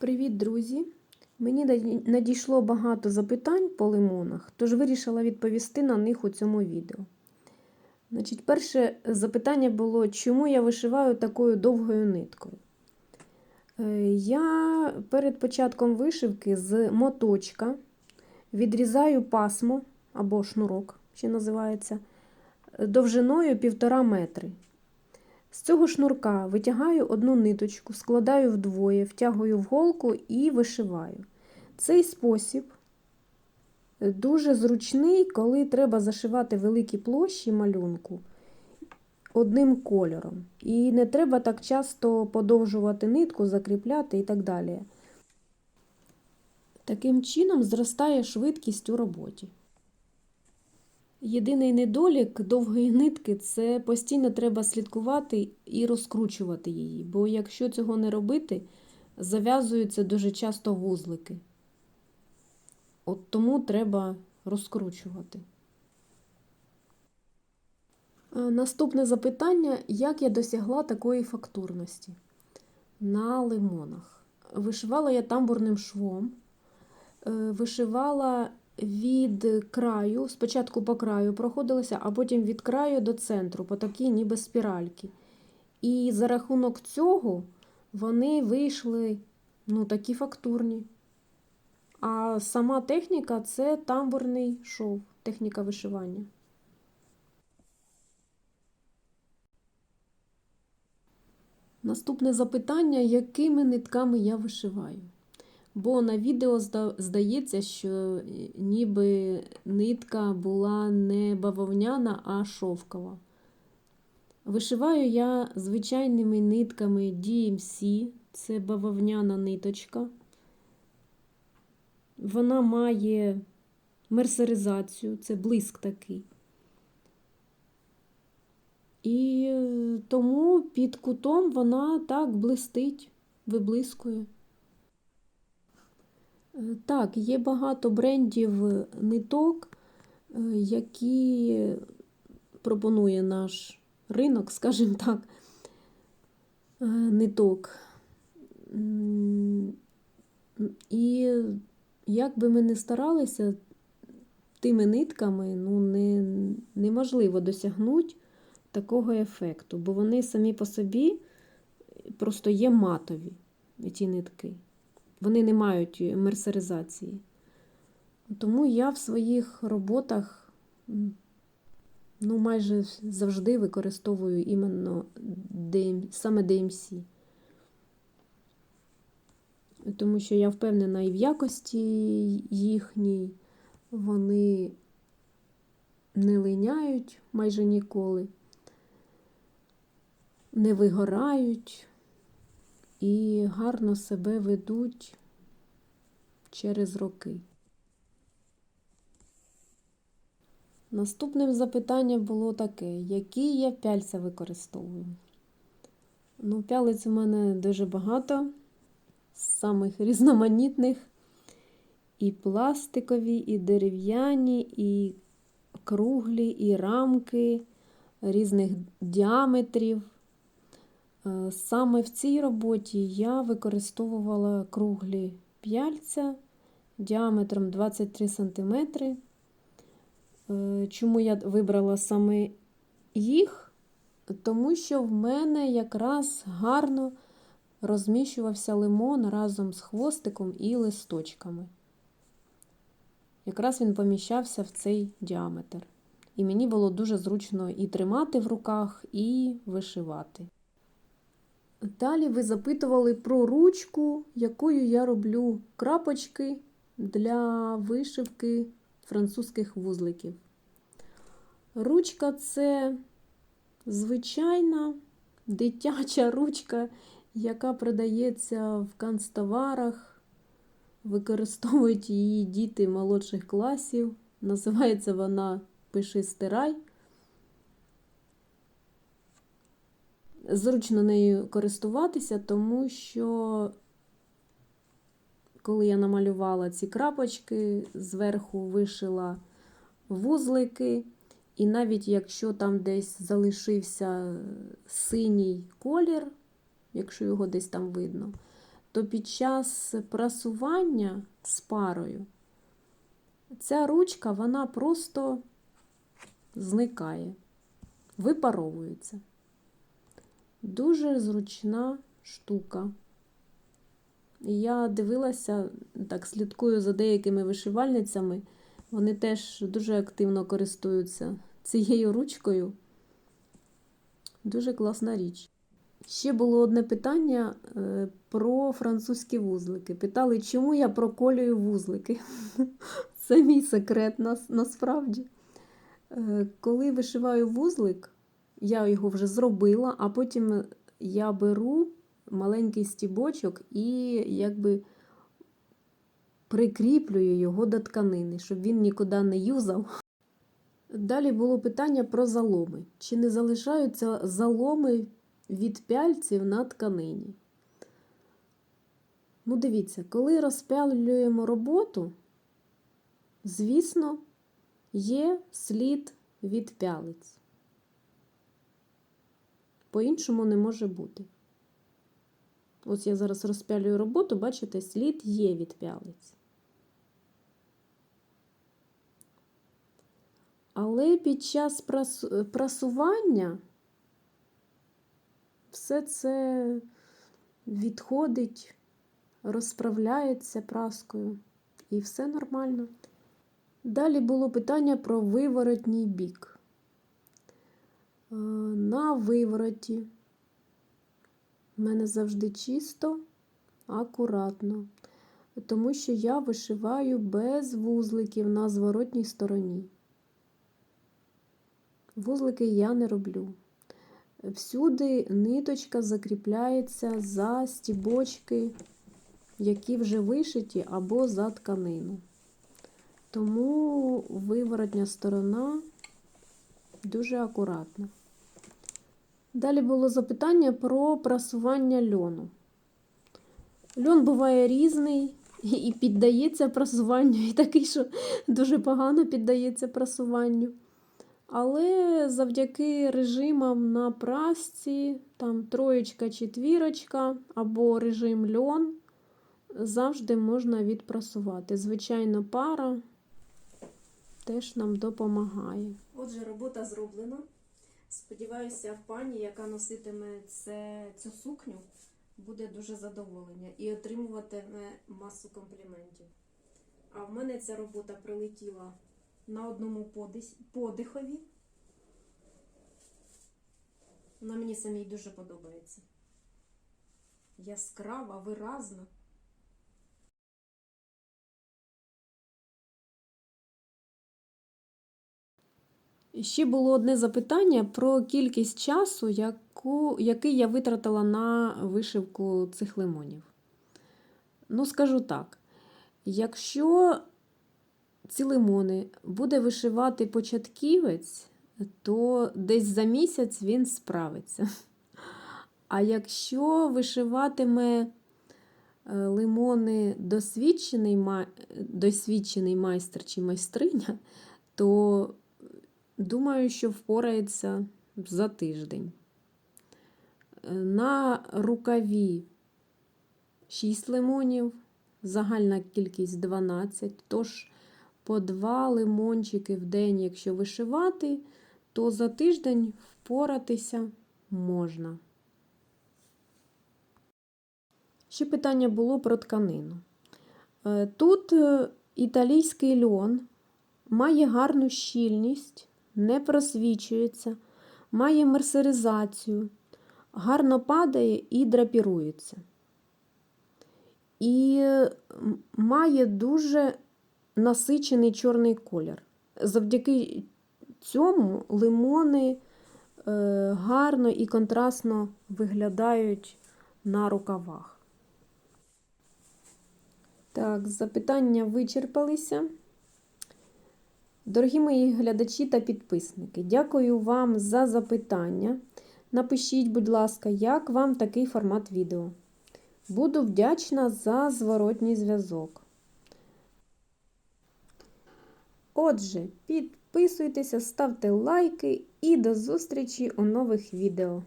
Привіт, друзі! Мені надійшло багато запитань по лимонах, тож вирішила відповісти на них у цьому відео. Значить, перше запитання було, чому я вишиваю такою довгою ниткою. Е, Я перед початком вишивки з моточка відрізаю пасмо або шнурок, ще називається, довжиною 1,5 метри. З цього шнурка витягаю одну ниточку, складаю вдвоє, втягую в голку і вишиваю. Цей спосіб дуже зручний, коли треба зашивати великі площі малюнку одним кольором. І не треба так часто подовжувати нитку, закріпляти і так далі. Таким чином зростає швидкість у роботі. Єдиний недолік довгої нитки це постійно треба слідкувати і розкручувати її, бо якщо цього не робити, зав'язуються дуже часто вузлики. От тому треба розкручувати. Наступне запитання: як я досягла такої фактурності на лимонах? Вишивала я тамбурним швом, е, вишивала від краю, спочатку по краю проходилася, а потім від краю до центру, по такій ніби спіральки. І за рахунок цього вони вийшли ну, такі фактурні. А сама техніка це тамбурний шов, техніка вишивання. Наступне запитання, якими нитками я вишиваю? Бо на відео здається, що е, ніби нитка була не бавовняна, а шовкова. Вишиваю я звичайними нитками DMC, це бавовняна ниточка. Вона має мерсеризацію, це блиск такий. І е, тому під кутом вона так блистить, виблискує. Е, Так, є багато брендів ниток, е, які пропонує наш ринок, скажімо так, е, ниток. І як би ми не старалися, тими нитками ну, не, неможливо досягнути такого ефекту, бо вони самі по собі просто є матові, ці нитки. Вони не мають мерсеризації. Тому я в своїх роботах ну, майже завжди використовую іменно DM, саме DMC. Тому що я впевнена і в якості їхній, вони не линяють майже ніколи, не вигорають і гарно себе ведуть через роки. Наступним запитанням було таке, які я пяльця використовую. Ну, пялиць у мене дуже багато, з самих різноманітних. І пластикові, і дерев'яні, і круглі, і рамки різних діаметрів. Е, Саме в цій роботі я використовувала круглі п'яльця діаметром 23 см. Е, Чому я вибрала саме їх? Тому що в мене якраз гарно розміщувався лимон разом з хвостиком і листочками. Якраз він поміщався в цей діаметр. І мені було дуже зручно і тримати в руках, і вишивати. Далі ви запитували про ручку, якою я роблю крапочки для вишивки французьких вузликів. Ручка це звичайна дитяча ручка, яка продається в канцтоварах. Використовують її діти молодших класів. Називається вона Пиши стирай. Зручно нею користуватися, тому що, коли я намалювала ці крапочки, зверху вишила вузлики, і навіть якщо там десь залишився синій колір, якщо його десь там видно, то під час прасування з парою ця ручка вона просто зникає, випаровується. Дуже зручна штука. Я дивилася, так слідкую за деякими вишивальницями. Вони теж дуже активно користуються цією ручкою. Дуже класна річ. Ще було одне питання е, про французькі вузлики. Питали, чому я проколюю вузлики. Це мій секрет насправді. Е, Коли вишиваю вузлик, я його вже зробила, а потім я беру маленький стібочок і якби прикріплюю його до тканини, щоб він нікуди не юзав. Далі було питання про заломи. Чи не залишаються заломи від пяльців на тканині? Ну, дивіться, коли розпялюємо роботу, звісно, є слід від пялиць. По-іншому не може бути. Ось я зараз розпялюю роботу, бачите, слід є від пялиць. Але під час прасування все це відходить, розправляється праскою, і все нормально. Далі було питання про виворотній бік. Е, На вивороті в мене завжди чисто, акуратно, тому що я вишиваю без вузликів на зворотній стороні. Вузлики я не роблю. Всюди ниточка закріпляється за стібочки, які вже вишиті, або за тканину. Тому виворотня сторона дуже акуратна. Далі було запитання про прасування льону. Льон буває різний і піддається прасуванню, і такий, що дуже погано піддається прасуванню. Але завдяки режимам на прасці, там троєчка, четвірочка або режим льон, завжди можна відпрасувати. Звичайно, пара теж нам допомагає. Отже, робота зроблена. Сподіваюся, в пані, яка носитиме це, цю сукню, буде дуже задоволена і отримуватиме масу компліментів. А в мене ця робота прилетіла на одному подихові. Вона мені самій дуже подобається. Яскрава, виразна. Ще було одне запитання про кількість часу, яку, який я витратила на вишивку цих лимонів. Ну, скажу так: якщо ці лимони буде вишивати початківець, то десь за місяць він справиться. А якщо вишиватиме е, лимони досвідчений, досвідчений майстер чи майстриня, то думаю, що впорається за тиждень. Е, На рукаві 6 лимонів, загальна кількість 12, тож по 2 лимончики в день, якщо вишивати, то за тиждень впоратися можна. Ще питання було про тканину. Е, Тут е, італійський льон має гарну щільність, не просвічується, має мерсеризацію, гарно падає і драпірується. І має дуже насичений чорний колір. Завдяки цьому лимони е, гарно і контрастно виглядають на рукавах. Так, запитання вичерпалися. Дорогі мої глядачі та підписники, дякую вам за запитання. Напишіть, будь ласка, як вам такий формат відео. Буду вдячна за зворотній зв'язок. Отже, підписуйтеся, ставте лайки і до зустрічі у нових відео.